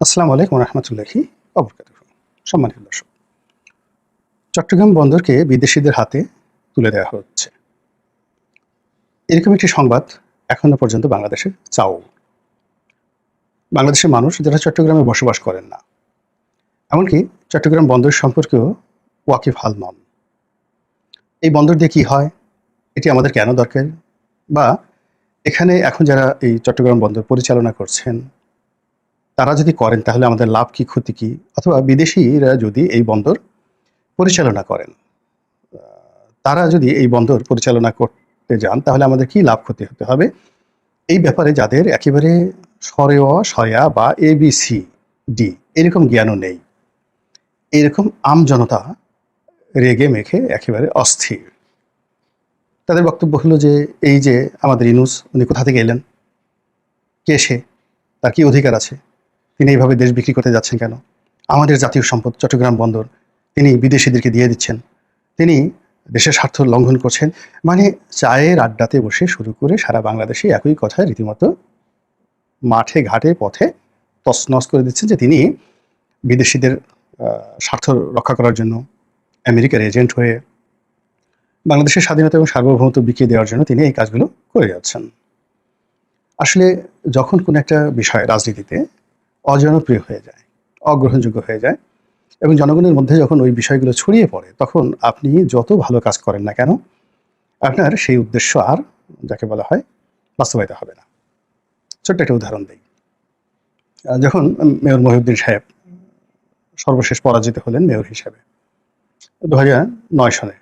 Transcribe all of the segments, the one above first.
আসসালামু আলাইকুম রহমতুল্লাহি অবরকাত সম্মানিত দর্শক, চট্টগ্রাম বন্দরকে বিদেশিদের হাতে তুলে দেওয়া হচ্ছে। এরকম একটি সংবাদ এখনও পর্যন্ত বাংলাদেশে চাও। বাংলাদেশের মানুষ যারা চট্টগ্রামে বসবাস করেন না, এমনকি চট্টগ্রাম বন্দর সম্পর্কেও ওয়াকিফ হাল নন। এই বন্দর দিয়ে কী হয়, এটি আমাদের কেন দরকার? বা এখানে এখন যারা এই চট্টগ্রাম বন্দর পরিচালনা করছেন তারা যদি করেন, তাহলে আমাদের লাভ কি, ক্ষতি কি? অথবা বিদেশিরা যদি এই বন্দর পরিচালনা করেন তারা যদি এই বন্দর পরিচালনা করতে যান, তাহলে আমাদের কি লাভ ক্ষতি হতে হবে? এই ব্যাপারে যাদের একেবারে সরেয় সয়া বা এবিসি ডি এরকম জ্ঞানও নেই, এরকম আম জনতা রেগে মেখে একেবারে অস্থির। তাদের বক্তব্য হলো যে, এই যে আমাদের ইনুস, উনি কোথা থেকে এলেন? কে সে? তার কি অধিকার আছে? তিনি এইভাবে দেশ বিক্রি করতে যাচ্ছেন কেন? আমাদের জাতীয় সম্পদ, চট্টগ্রাম বন্দর, তিনি বিদেশিদেরকে দিয়ে দিচ্ছেন। তিনি দেশের স্বার্থ লঙ্ঘন করছেন। মানে চায়ের আড্ডাতে বসে শুরু করে সারা বাংলাদেশে একই কথা রীতিমতো মাঠে, ঘাটে, পথে তছনছ করে দিচ্ছেন যে তিনি বিদেশিদের স্বার্থ রক্ষা করার জন্য আমেরিকার এজেন্ট হয়ে বাংলাদেশের স্বাধীনতা এবং সার্বভৌমত্ব বিকিয়ে দেওয়ার জন্য তিনি এই কাজগুলো করে যাচ্ছেন। আসলে যখন কোনো একটা বিষয় রাজনীতিতে অজনপ্রিয় হয়ে যায়, অগ্রহণযোগ্য হয়ে যায় এবং জনগণের মধ্যে যখন ওই বিষয়গুলো ছড়িয়ে পড়ে, তখন আপনি যত ভালো কাজ করেন না কেন, আপনার সেই উদ্দেশ্য আর যাকে বলা হয় বাস্তবায়িত হবে না। ছোট্ট একটা উদাহরণ দিই। যখন মেয়র মহিউদ্দিন সাহেব সর্বশেষ পরাজিত হলেন মেয়র হিসেবে দু নয় সনে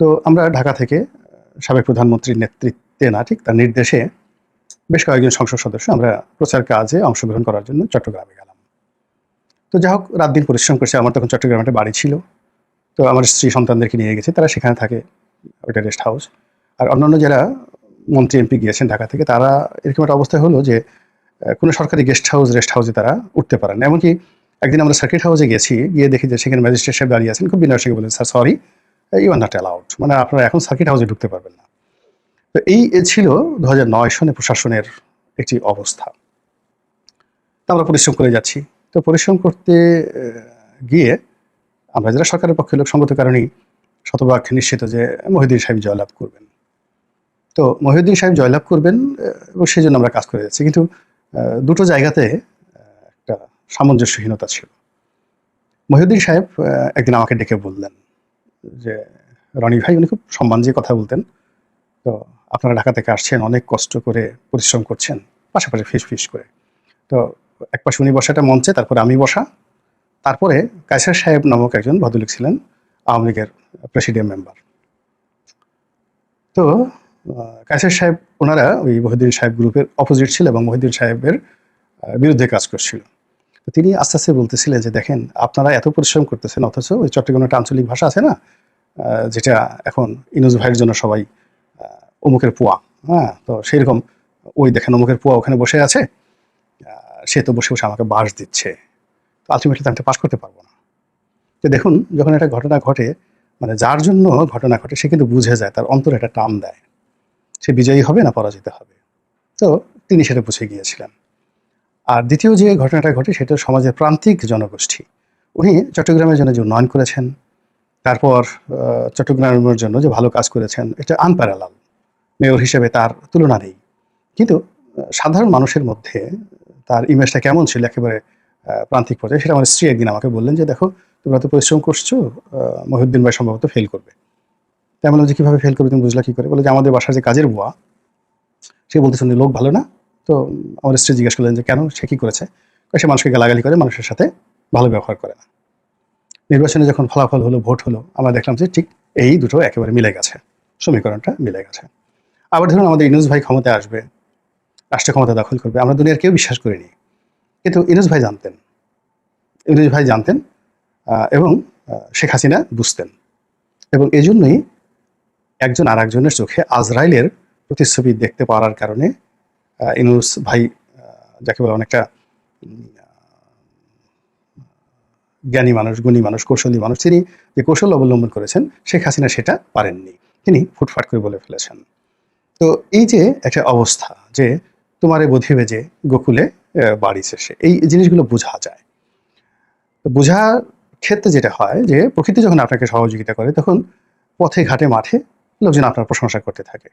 তো আমরা ঢাকা থেকে সাবেক প্রধানমন্ত্রীর নেতৃত্বে না, ঠিক তার নির্দেশে বেশ কয়েকজন সংসদ সদস্য আমরা প্রচার কাজে অংশগ্রহণ করার জন্য চট্টগ্রামে গেলাম। তো যাই হোক, রাত দিন পরিশ্রম করছে, আমার তখন চট্টগ্রামে একটা বাড়ি ছিল। তো আমার স্ত্রী সন্তানদেরকে নিয়ে গেছে, তারা সেখানে থাকে, ওইটা রেস্ট হাউস। আর অন্যান্য যারা মন্ত্রী, এমপি গিয়েছেন ঢাকা থেকে, তারা এরকম একটা অবস্থা হলো যে কোনো সরকারি গেস্ট হাউস, রেস্ট হাউসে তারা উঠতে পারেন এমনকি একদিন আমরা সার্কিট হাউসে গেছি, গিয়ে দেখি যে সেখানে ম্যাজিস্ট্রেট সাহেব দাঁড়িয়ে আছেন, খুব বিনয় বলেন sir sorry you are not allowed মানে আপনারা এখন সার্কিট হাউসে ঢুকতে পারবেন না। তো এই ছিল দু হাজার নয় সনে প্রশাসনের একটি অবস্থা। তা আমরা পরিশ্রম করে যাচ্ছি। তো পরিশ্রম করতে গিয়ে আমরা যারা সরকারের পক্ষে লোক সঙ্গত কারণেই শতভাগ নিশ্চিত যে মহিউদ্দিন সাহেব জয়লাভ করবেন। তো মহিউদ্দিন সাহেব জয়লাভ করবেন এবং সেই জন্য আমরা কাজ করে যাচ্ছি। কিন্তু দুটো জায়গাতে একটা সামঞ্জস্যহীনতা ছিল। মহিউদ্দিন সাহেব একদিন আমাকে ডেকে বললেন যে, রনি ভাই, উনি খুব সম্মান দিয়ে কথা বলতেন। তো আপনারা ঢাকা থেকে আসছেন, অনেক কষ্ট করে পরিশ্রম করছেন, পাশাপাশি ফিস ফিস করে। তো এক পাশে উনি বসাটা মঞ্চে, তারপরে আমি বসা। তারপরে কায়সার সাহেব নামক একজন ভদ্রলোক ছিলেন, আওয়ামী লীগের প্রেসিডিয়াম মেম্বার। তো কায়সার সাহেব, ওনারা ওই মহিউদ্দিন সাহেব গ্রুপের অপোজিট ছিল এবং মহিউদ্দিন সাহেবের বিরুদ্ধে কাজ করছিল। তো তিনি আস্তে আস্তে বলতেছিলেন যে, দেখেন, আপনারা এত পরিশ্রম করতেছেন, অথচ ওই চট্টগ্রামের আঞ্চলিক ভাষা আছে না যেটা এখন ইনুজ ভাইয়ের জন্য সবাই অমুকের পোয়া হ্যাঁ? তো সেই রকম ওই দেখেন অমুকের পোয়া ওখানে বসে আছে। সে তো বসে বসে আমাকে বাস দিচ্ছে। তো আলটিমেটলি তো আমি পাশ করতে পারব না। তো দেখুন, যখন একটা ঘটনা ঘটে মানে যার জন্য ঘটনা ঘটে, সে কিন্তু বুঝে যায়, তার অন্তরে একটা টান দেয়। সে বিজয়ী হবে না পরাজিত হবে? তো তিনি সেটা বুঝে গিয়েছিলেন। আর দ্বিতীয় যে ঘটনাটা ঘটে, সেটা সমাজের প্রান্তিক জনগোষ্ঠী। উনি চট্টগ্রামের জন্য যে উন্নয়ন করেছেন, তারপর চট্টগ্রামের জন্য যে ভালো কাজ করেছেন, এটা আনপ্যারালাল মেয়র হিসেবে তার তুলনা নেই। কিন্তু সাধারণ মানুষের মধ্যে তার ইমেজটা কেমন ছিল একেবারে প্রান্তিক পর্যায়ে সেটা আমার স্ত্রী একদিন আমাকে বললেন যে, দেখো, তোমরা তো পরিশ্রম করছ মহিউদ্দিন ভাই সম্ভবত ফেল করবে। তেমন যে, কীভাবে ফেল করবে তুমি বুঝলা কী করে? বলে যে, আমাদের বাসার যে কাজের বুয়া, সে বলতেছে উনি লোক ভালো না। তো আমার স্ত্রী জিজ্ঞেস করলেন যে, কেন? সে কী করেছে? সে মানুষকে গালাগালি করে, মানুষের সাথে ভালো ব্যবহার করে না। নির্বাচনে যখন ফলাফল হলো, ভোট হলো, আমরা দেখলাম যে, ঠিক এই দুটো একেবারে মিলে গেছে, সমীকরণটা মিলে গেছে। আবার ধরুন আমাদের ইনুস ভাই ক্ষমতায় আসবে, রাষ্ট্র ক্ষমতা দখল করবে, আমরা দুনিয়ার কেউ বিশ্বাস করিনি। কিন্তু ইনুস ভাই জানতেন। ইনুস ভাই জানতেন এবং শেখ হাসিনা বুঝতেন। এবং এই জন্যই একজন আর একজনের চোখে আজরাইলের প্রতিচ্ছবি দেখতে পারার কারণে ইনুস ভাই যাকে বলে অনেকটা জ্ঞানী মানুষ, গুণী মানুষ, কৌশলী মানুষ, তিনি যে কৌশল অবলম্বন করেছেন, শেখ হাসিনা সেটা পারেননি। তিনি ফুটফাট করে বলে ফেলেছেন। তো এই যে একটা অবস্থা যে তোমারে বোধিবে যে গোকুলে বাড়ি শেষে, এই জিনিসগুলো বোঝা যায়। বোঝার ক্ষেত্রে যেটা হয় যে, প্রকৃতি যখন আপনাকে সহযোগিতা করে, তখন পথে, ঘাটে, মাঠে লোকজন আপনার প্রশংসা করতে থাকে।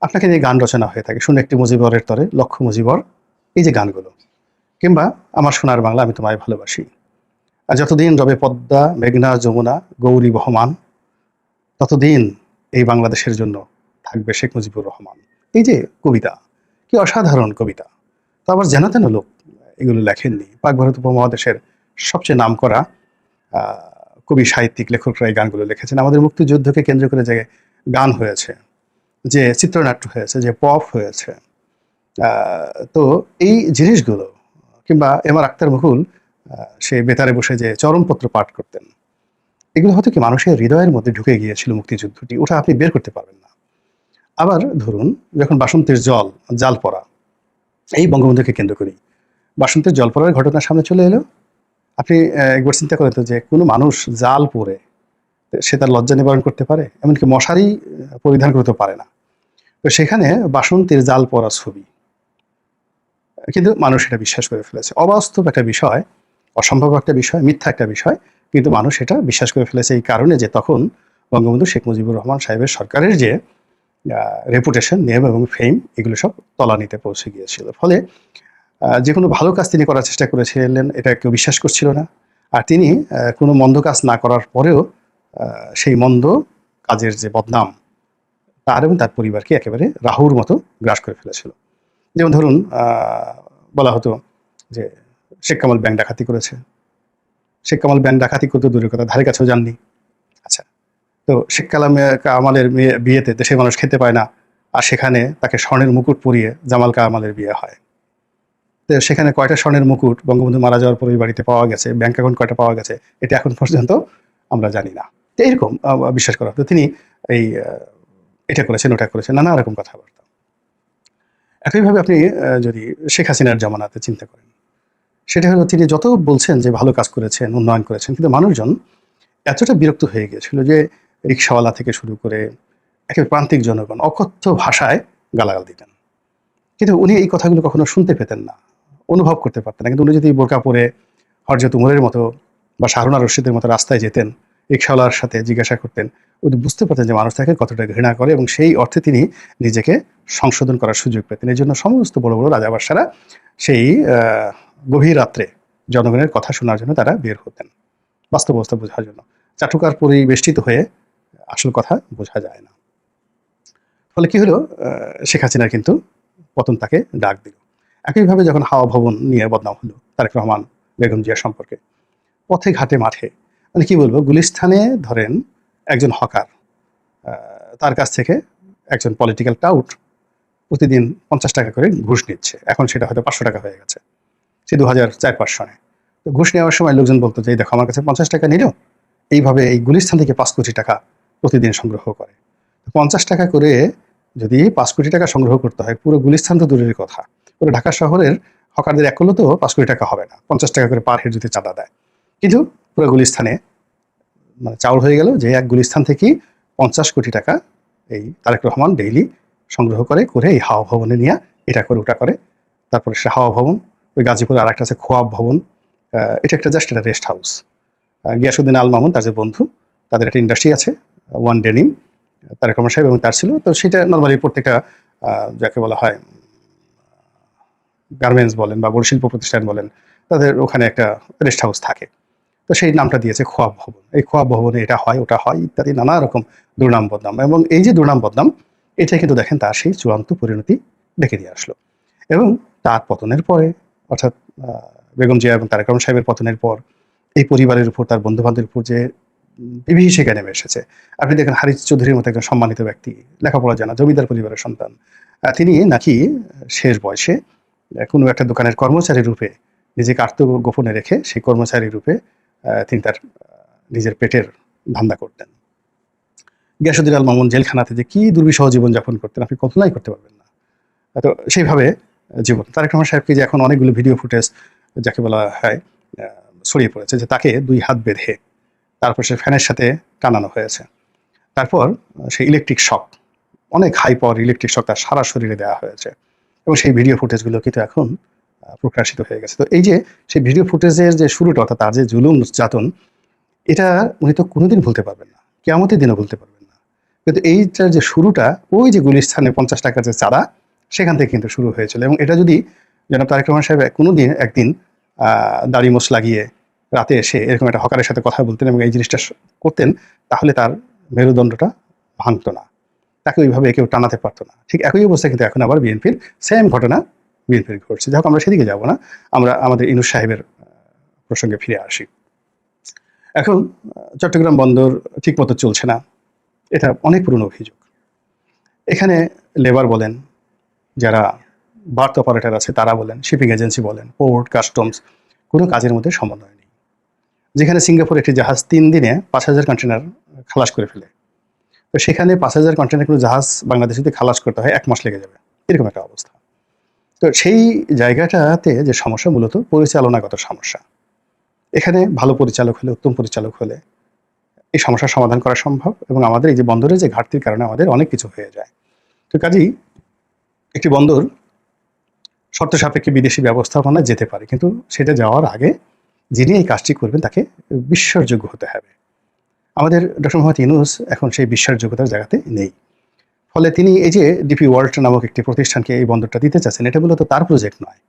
আপনাকে যে গান রচনা হয়ে থাকে। শুনে একটি মুজিবরের তরে, লক্ষ মুজিবর, এই যে গানগুলো। কিংবা আমার সোনার বাংলা আমি তোমায় ভালোবাসি। আর যতদিন রবে পদ্মা, মেঘনা, যমুনা, গৌরী, বহমান, ততদিন এই বাংলাদেশের জন্য থাকবে শেখ মুজিবুর রহমান। এই যে কবিতা কি অসাধারণ কবিতা। তো আবার যেন তেন লোক এগুলো লেখেননি। পাক ভারত উপমহাদেশের সবচেয়ে নামকরা আহ, কবি সাহিত্যিক লেখকরা এই গানগুলো লিখেছেন। আমাদের মুক্তিযুদ্ধকে কেন্দ্র করে যে গান হয়েছে যে চিত্রনাট্য হয়েছে যে পপ হয়েছে তো এই জিনিসগুলো কিংবা এম আর আক্তার মুকুল সে বেতারে বসে যে চরমপত্র পাঠ করতেন এগুলো হয়তো কি মানুষের হৃদয়ের মধ্যে ঢুকে গিয়েছিল মুক্তিযুদ্ধটি? ওটা আপনি বের করতে পারবেন না। আবার ধরুন, যখন বাসন্তের জল, জাল পড়া, এই বঙ্গবন্ধুকে কেন্দ্র করি, বাসন্তের জল পড়ার ঘটনা সামনে চলে এলো। আপনি একবার চিন্তা করেন তো যে কোনো মানুষ জাল পরে সে তার লজ্জা নিবারণ করতে পারে, এমনকি মশারি পরিধান করতে পারে না। তো সেখানে বাসন্তীর জাল পরা ছবি, কিন্তু মানুষ এটা বিশ্বাস করে ফেলেছে। অবাস্তব একটা বিষয়, অসম্ভব একটা বিষয়, মিথ্যা একটা বিষয়, কিন্তু মানুষ এটা বিশ্বাস করে ফেলেছে এই কারণে যে তখন বঙ্গবন্ধু শেখ মুজিবুর রহমান সাহেবের সরকারের যে রেপুটেশন নেম এবং ফেম এগুলো সব তলানিতে পৌঁছে গিয়েছিল। ফলে যে কোনো ভালো কাজ তিনি করার চেষ্টা করেছিলেন, এটা কেউ বিশ্বাস করছিল না। আর তিনি কোনো মন্দ কাজ না করার পরেও সেই মন্দ কাজের যে বদনাম, তার এবং তার পরিবারকে একেবারে রাহুর মতো গ্রাস করে ফেলেছিল। যেমন ধরুন বলা হতো যে, শেখ কামাল ব্যাংক ডাকাতি করেছে। শেখ কামাল ব্যাংক ডাকাতি করতে দূরের কথা, ধারে কাছেও যাননি। আচ্ছা তো কামালের মেয়ে বিয়েতে দেশের মানুষ খেতে পায় না। আর সেখানে তাকে স্বর্ণের মুকুট পরিয়ে জামাল কামালের বিয়ে হয়। তো সেখানে কয়টা স্বর্ণের মুকুট বঙ্গবন্ধু মারা যাওয়ার পরে বাড়িতে পাওয়া গেছে? ব্যাংক অ্যাকাউন্ট কয়টা পাওয়া গেছে? এটা এখন পর্যন্ত আমরা জানি না। তো এরকম বিশ্বাস করা। হতো তিনি এই এটা করেছেন, ওটা করেছেন, নানা রকম কথাবার্তা। একইভাবে আপনি যদি শেখ হাসিনার জামানাতে চিন্তা করেন, সেটা হলো তিনি যত বলছেন যে ভালো কাজ করেছেন, উন্নয়ন করেছেন, কিন্তু মানুষজন এতটা বিরক্ত হয়ে গিয়েছিল যে রিক্সাওয়ালা থেকে শুরু করে একেবারে প্রান্তিক জনগণ অকথ্য ভাষায় গালাগাল দিতেন। কিন্তু উনি এই কথাগুলো কখনো শুনতে পেতেন না, অনুভব করতে পারতেন না। কিন্তু উনি যদি বোরকা পরে হরজত উমরের মতো বা শাহরুনা রশিদের মতো রাস্তায় যেতেন, রিক্সাওয়ালার সাথে জিজ্ঞাসা করতেন, উনি বুঝতে পারতেন যে মানুষ তাকে কতটা ঘৃণা করে এবং সেই অর্থে তিনি নিজেকে সংশোধন করার সুযোগ পেতেন। এই জন্য সমস্ত বড় বড় রাজাবাসারা সেই গভীর রাত্রে জনগণের কথা শোনার জন্য তারা বের হতেন। বাস্তব অবস্থা বোঝার জন্য। চাটুকার পরিবেষ্টিত হয়ে আসল কথা বোঝা যায় না। ফলে কি হলো? শেখ হাসিনার কিন্তু পতন তাকে ডাক দিল। একইভাবে যখন হাওয়া ভবন নিয়ে বদনাম হলো তারেক রহমান বেগম জিয়া সম্পর্কে, পথে ঘাটে মাঠে মানে কি বলব, গুলিস্থানে ধরেন একজন হকার তার কাছ থেকে একজন পলিটিক্যাল টাউট প্রতিদিন পঞ্চাশ টাকা করে ঘুষ নিচ্ছে। এখন সেটা হয়তো পাঁচশো টাকা হয়ে গেছে। সে দু হাজার চার পাঁচ সনে। তো ঘুষ নেওয়ার সময় লোকজন বলতো যে দেখো, আমার কাছে পঞ্চাশ টাকা নিল। এইভাবে এই গুলিস্থান থেকে পাঁচ কোটি টাকা প্রতিদিন সংগ্রহ করে। পঞ্চাশ টাকা করে যদি পাঁচ কোটি টাকা সংগ্রহ করতে হয়, পুরো গুলিস্থান তো দূরের কথা। পুরো ঢাকা শহরের হকারদের এক তো পাঁচ কোটি টাকা হবে না। পঞ্চাশ টাকা করে পার হেড যদি চাঁদা দেয়। কিন্তু পুরো গুলিস্থানে মানে চাউল হয়ে গেল যে এক গুলিস্থান থেকেই পঞ্চাশ কোটি টাকা এই তারেক রহমান ডেইলি সংগ্রহ করে করে এই হাওয়া ভবনে নিয়ে এটা করে, ওটা করে। তারপরে সে হাওয়া ভবন, ওই গাজীপুরে আর একটা আছে খোয়াব ভবন। এটা একটা জাস্ট একটা রেস্ট হাউস গিয়াসুদ্দিন আল মামুন, তার যে বন্ধু, তাদের একটা ইন্ডাস্ট্রি আছে। ওয়ান ডেনিম তারেক রহমান সাহেব এবং তার ছিল। তো সেটা নর্মালি প্রত্যেকটা যাকে বলা হয় গার্মেন্টস বলেন বা শিল্প প্রতিষ্ঠান বলেন, তাদের ওখানে একটা রেস্ট হাউস থাকে। তো সেই নামটা দিয়েছে খোয়াব ভবন। এই খোয়াব ভবনে এটা হয়, ওটা হয় ইত্যাদি, নানা রকম দুর্নাম বদনাম। এবং এই যে দুর্নাম বদনাম, এটা কিন্তু দেখেন তার সেই চূড়ান্ত পরিণতি ডেকে দিয়ে আসলো। এবং তার পতনের পরে, অর্থাৎ বেগম জিয়া এবং তারেক রহমান সাহেবের পতনের পর, এই পরিবারের উপর, তার বন্ধু বান্ধবের উপর যে বিভীষিকা নেমে এসেছে। আপনি দেখেন হারিস চৌধুরীর মতো একজন সম্মানিত ব্যক্তি, লেখাপড়া জানা, জমিদার পরিবারের সন্তান। তিনি নাকি শেষ বয়সে কোনো একটা দোকানের কর্মচারী রূপে নিজেকে আত্মগোপনে রেখে সেই কর্মচারী রূপে তিনি তার নিজের পেটের ধান্দা করতেন। গিয়াসুদ্দিন আল মামুন জেলখানাতে যে কি দুর্বিষহ জীবনযাপন করতেন, আপনি কল্পনাই করতে পারবেন না। তো সেইভাবে জীবন। তারেক রহমান সাহেবকে যে এখন অনেকগুলো ভিডিও ফুটেজ, যাকে বলা হয় ছড়িয়ে পড়েছে, যে তাকে দুই হাত বেঁধে তারপর সে ফ্যানের সাথে টানানো হয়েছে। তারপর সেই ইলেকট্রিক শক অনেক হাই পাওয়ার ইলেকট্রিক শক তার সারা শরীরে দেওয়া হয়েছে। এবং সেই ভিডিও ফুটেজগুলো কিন্তু এখন প্রকাশিত হয়ে গেছে। তো এই যে সেই ভিডিও ফুটেজের যে শুরুটা, অর্থাৎ তার যে জুলুম, নির্যাতন, এটা উনি তো কোনোদিন ভুলতে পারবেন না। কেমতের দিনও ভুলতে পারবেন না। কিন্তু এইটার যে শুরুটা, ওই যে গুলিস্থানে পঞ্চাশ টাকার যে চাঁদা, সেখান থেকে কিন্তু শুরু হয়েছিল। এবং এটা যদি জনাব তারেক রহমান সাহেব কোনো দিন একদিন দাড়ি মোছ লাগিয়ে রাতে এসে এরকম একটা হকারের সাথে কথা বলতেন এবং এই জিনিসটা করতেন, তাহলে তার মেরুদণ্ডটা ভাঙতো না। তাকে ওইভাবে কেউ টানাতে পারতো না। ঠিক একই অবস্থা কিন্তু এখন আবার বিএনপির সেম ঘটনা বিএনপির ঘটছে। যাই আমরা সেদিকে যাব না, আমরা আমাদের ইনুস সাহেবের প্রসঙ্গে ফিরে আসি। এখন চট্টগ্রাম বন্দর ঠিকমতো চলছে না। এটা অনেক পুরনো অভিযোগ। এখানে লেবার বলেন, যারা বার্থ অপারেটর আছে তারা বলেন, শিপিং এজেন্সি বলেন, পোর্ট, কাস্টমস, কোনো কাজের মধ্যে সমন্বয় যেখানে সিঙ্গাপুর একটি জাহাজ তিন দিনে পাঁচ হাজার কন্টেনার খালাস করে ফেলে। তো সেখানে পাঁচ হাজার কন্টেনার কোনো জাহাজ বাংলাদেশিতে খালাস করতে হয়, এক মাস লেগে যাবে। এরকম একটা অবস্থা। তো সেই জায়গাটাতে যে সমস্যা মূলত, পরিচালনাগত সমস্যা। এখানে ভালো পরিচালক হলে, উত্তম পরিচালক হলে এই সমস্যার সমাধান করা সম্ভব এবং আমাদের এই যে বন্দরের যে ঘাটতির কারণে আমাদের অনেক কিছু হয়ে যায়। তো কাজেই একটি বন্দর শর্ত সাপেক্ষে বিদেশি ব্যবস্থাপনা যেতে পারে, কিন্তু সেটা যাওয়ার আগে যিনি এই কাজটি করবেন, তাকে বিশ্বাসযোগ্য হতে হবে। আমাদের ডক্টর মোহাম্মদ ইউনুস এখন সেই বিশ্বাসযোগ্যতার জায়গাতে নেই। ফলে তিনি এই যে ডিপি ওয়ার্ল্ড নামক একটি প্রতিষ্ঠানকে এই বন্দরটা দিতে চাচ্ছেন, এটা মূলত তার প্রজেক্ট নয়।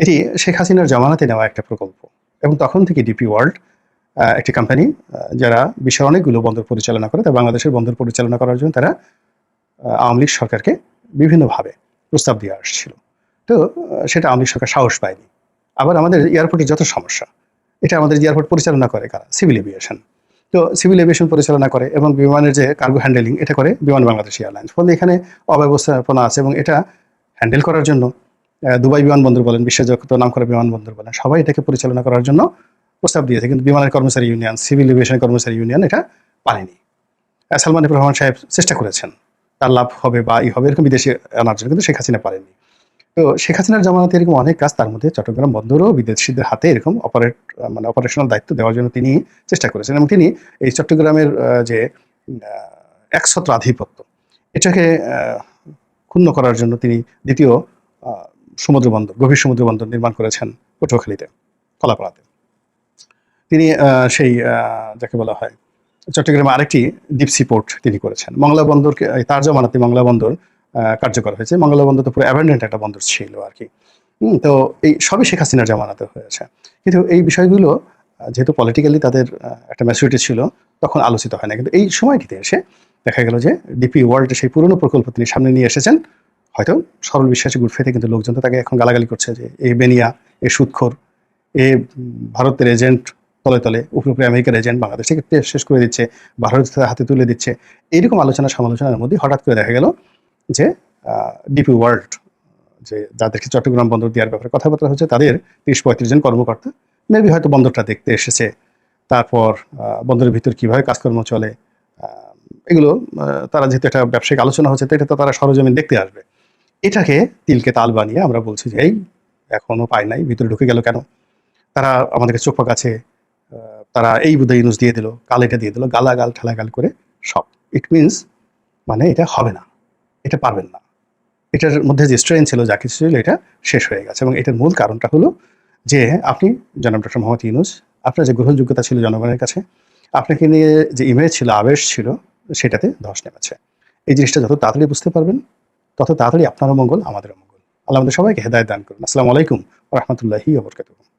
এটি শেখ হাসিনার জামানাতে নেওয়া একটা প্রকল্প। এবং তখন থেকে ডিপি ওয়ার্ল্ড একটি কোম্পানি যারা বিশ্বের অনেকগুলো বন্দর পরিচালনা করে, তা বাংলাদেশের বন্দর পরিচালনা করার জন্য তারা আওয়ামী লীগ সরকারকে বিভিন্নভাবে প্রস্তাব দিয়ে আসছিল। তো সেটা আওয়ামী লীগ সরকার সাহস পায়নি। আবার আমাদের এয়ারপোর্টের যত সমস্যা এটা আমাদের এয়ারপোর্ট পরিচালনা করে কারা? Civil aviation. তো সিভিল এভিয়েশন পরিচালনা করে এবং বিমানের যে কার্গো হ্যান্ডেলিং, এটা করে বিমান বাংলাদেশ এয়ারলাইন্স। ফলে এখানে অব্যবস্থাপনা আছে এবং এটা হ্যান্ডেল করার জন্য দুবাই বিমানবন্দর বলেন, বিশ্বজগত নাম করা বিমানবন্দর বলেন, সবাই এটাকে পরিচালনা করার জন্য প্রস্তাব দিয়েছে। কিন্তু বিমানের কর্মচারী ইউনিয়ন, সিভিল এভিয়েশন কর্মচারী ইউনিয়ন এটা পারেনি। সালমান রহমান সাহেব চেষ্টা করেছেন, তার লাভ হবে বা ই হবে, এরকম বিদেশে আনার জন্য, কিন্তু শেখ হাসিনা পারেনি তো শেখ হাসিনার জামানাতে এরকম অনেক কাজ তার মধ্যে চট্টগ্রাম বন্দরও বিদেশিদের হাতে এরকম অপারেট মানে অপারেশনাল দায়িত্ব দেওয়ার জন্য তিনি চেষ্টা করেছেন এবং তিনি এই চট্টগ্রামের যে আহ, একছত্র আধিপত্য এটাকে ক্ষুণ্ণ করার জন্য তিনি দ্বিতীয় সমুদ্র বন্দর গভীর সমুদ্র বন্দর নির্মাণ করেছেন পটুয়াখালীতে কলাপাড়াতে। তিনি সেই যাকে বলা হয় চট্টগ্রামে আরেকটি ডিপসি পোর্ট তিনি করেছেন। মংলা বন্দরকে তার জমানাতে মংলা বন্দর কার্যকর হয়েছে। মংলা বন্দর তো পুরো অ্যাভেন্ডেন্ট একটা বন্দর ছিল আর কি। তো এই সবই শেখ হাসিনার জামানাতে হয়েছে। কিন্তু এই বিষয়গুলো যেহেতু পলিটিক্যালি তাদের একটা ম্যাচুরিটি ছিল, তখন আলোচিত হয় না। কিন্তু এই সময়টিতে এসে দেখা গেল যে ডিপি ওয়ার্ল্ডের সেই পুরনো প্রকল্প তিনি সামনে নিয়ে এসেছেন। হয়তো সরল বিশ্বাসী গুটফেতে কিন্তু লোকজন তো তাকে এখন গালাগালি করছে যে, এ বেনিয়া, এ সুৎখোর, এ ভারতের এজেন্ট তলে তলে, উপরে উপরে আমেরিকার এজেন্ট বাংলাদেশ শেষ করে দিচ্ছে ভারতের হাতে তুলে দিচ্ছে। এইরকম আলোচনা সমালোচনার মধ্যে হঠাৎ করে দেখা গেল যে ডিপি ওয়ার্ল্ড যে যাদেরকে চট্টগ্রাম বন্দর দেওয়ার ব্যাপারে কথাবার্তা হচ্ছে, তাদের তিরিশ পঁয়ত্রিশ জন কর্মকর্তা। মেবি হয়তো বন্দরটা দেখতে এসেছে। তারপর বন্দরের ভিতর কীভাবে কাজকর্ম চলে এগুলো তারা যেহেতু একটা ব্যবসায়িক আলোচনা হচ্ছে এটা তো তারা সরজমিন দেখতে আসবে। এটাকে তিলকে তাল বানিয়ে আমরা বলছি যে, এই এখনও পায় নাই, ভিতরে ঢুকে গেল কেন? তারা আমাদেরকে চোখ কাছে তারা এই বুধ ইউনুস দিয়ে দিল, কাল এটা দিয়ে দিল গালা গালাগাল, ঠেলাগাল করে সব। ইট মিনস মানে এটা হবে না। এটা পারবেন না। এটার মধ্যে যে স্ট্রেন ছিল, যা কিছু ছিল, এটা শেষ হয়ে গেছে এবং এটার মূল কারণটা হলো যে আপনি, জনাব ডক্টর মোহাম্মদ ইউনুস, আপনার যে গ্রহণযোগ্যতা ছিল জনগণের কাছে, আপনাকে নিয়ে যে ইমেজ ছিল, আবেশ ছিল, সেটাতে ধস নেমেছে। এই জিনিসটা যত তাড়াতাড়ি বুঝতে পারবেন, তত তাড়াতাড়ি আপনারও মঙ্গল, আমাদেরও মঙ্গল। আল্লাহ আমাদের সবাইকে হেদায়ত দান করুন। আসসালামু আলাইকুম রহমতুল্লাহি ওবরকাতুহ